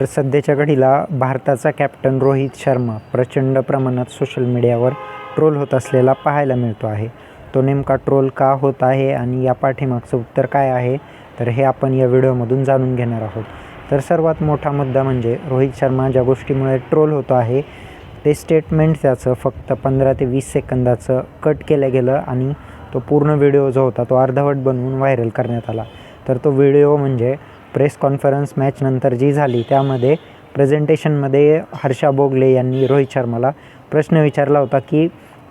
तर सध्याच्या घडीला भारताचा कॅप्टन रोहित शर्मा प्रचंड प्रमाणात सोशल मीडियावर ट्रोल होत असलेला पाहायला मिळतो आहे. तो नेमका ट्रोल का होत आहे आणि या पाठीमागचं उत्तर काय आहे? तर हे आपण या व्हिडिओमधून जाणून घेणार आहोत. तर सर्वात मोठा मुद्दा म्हणजे रोहित शर्मा ज्या गोष्टीमुळे ट्रोल होतो आहे ते स्टेटमेंट त्याचं फक्त पंधरा ते वीस सेकंदाचं कट केलं गेलं आणि तो पूर्ण व्हिडिओ जो होता तो अर्धवट बनवून व्हायरल करण्यात आला. तर तो व्हिडिओ म्हणजे प्रेस कॉन्फरन्स मॅचनंतर जी झाली त्यामध्ये प्रेझेंटेशनमध्ये हर्षा बोगले यांनी रोहित शर्माला प्रश्न विचारला होता की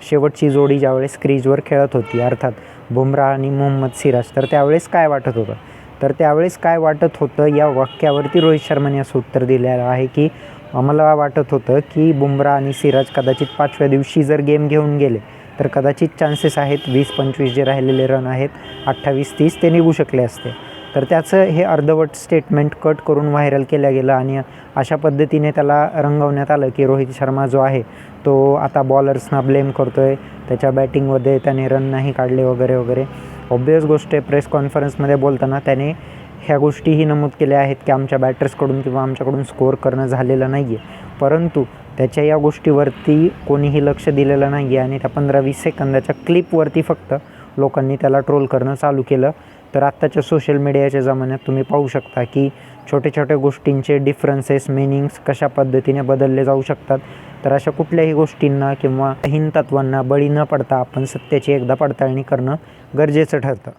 शेवटची जोडी ज्यावेळेस क्रीजवर खेळत होती अर्थात बुमराह आणि मोहम्मद सिराज तर त्यावेळेस काय वाटत होतं? तर त्यावेळेस काय वाटत होतं या वाक्यावरती रोहित शर्माने असं उत्तर दिलेलं आहे की आम्हाला वाटत होतं की बुमराह आणि सिराज कदाचित पाचव्या दिवशी जर गेम घेऊन गेले तर कदाचित चान्सेस आहेत वीस पंचवीस जे राहिलेले रन आहेत अठ्ठावीस तीस ते निघू शकले असते. तर त्याचं हे अर्धवट स्टेटमेंट कट करून व्हायरल केलं गेलं आणि अशा पद्धतीने त्याला रंगवण्यात आलं की रोहित शर्मा जो आहे तो आता बॉलर्सना ब्लेम करतो आहे त्याच्या बॅटिंगमध्ये त्याने रन नाही काढले वगैरे वगैरे. ऑब्वियस गोष्ट आहे प्रेस कॉन्फरन्समध्ये बोलताना त्याने ह्या गोष्टीही नमूद केल्या आहेत की आमच्या बॅटर्सकडून किंवा आमच्याकडून स्कोअर करणं झालेलं नाही आहे परंतु त्याच्या या गोष्टीवरती कोणीही लक्ष दिलेलं नाही आहे आणि त्या पंधरा वीस सेकंदाच्या क्लिपवरती फक्त लोकांनी त्याला ट्रोल करणं चालू केलं. तर आत्ताच्या सोशल मीडियाच्या जमान्यात तुम्ही पाहू शकता की छोट्या छोट्या गोष्टींचे डिफरन्सेस मिनिंग्स कशा पद्धतीने बदलले जाऊ शकतात. तर अशा कुठल्याही गोष्टींना किंवा हिन तत्वांना बळी न पडता आपण सत्याची एकदा पडताळणी करणं गरजेचं ठरतं.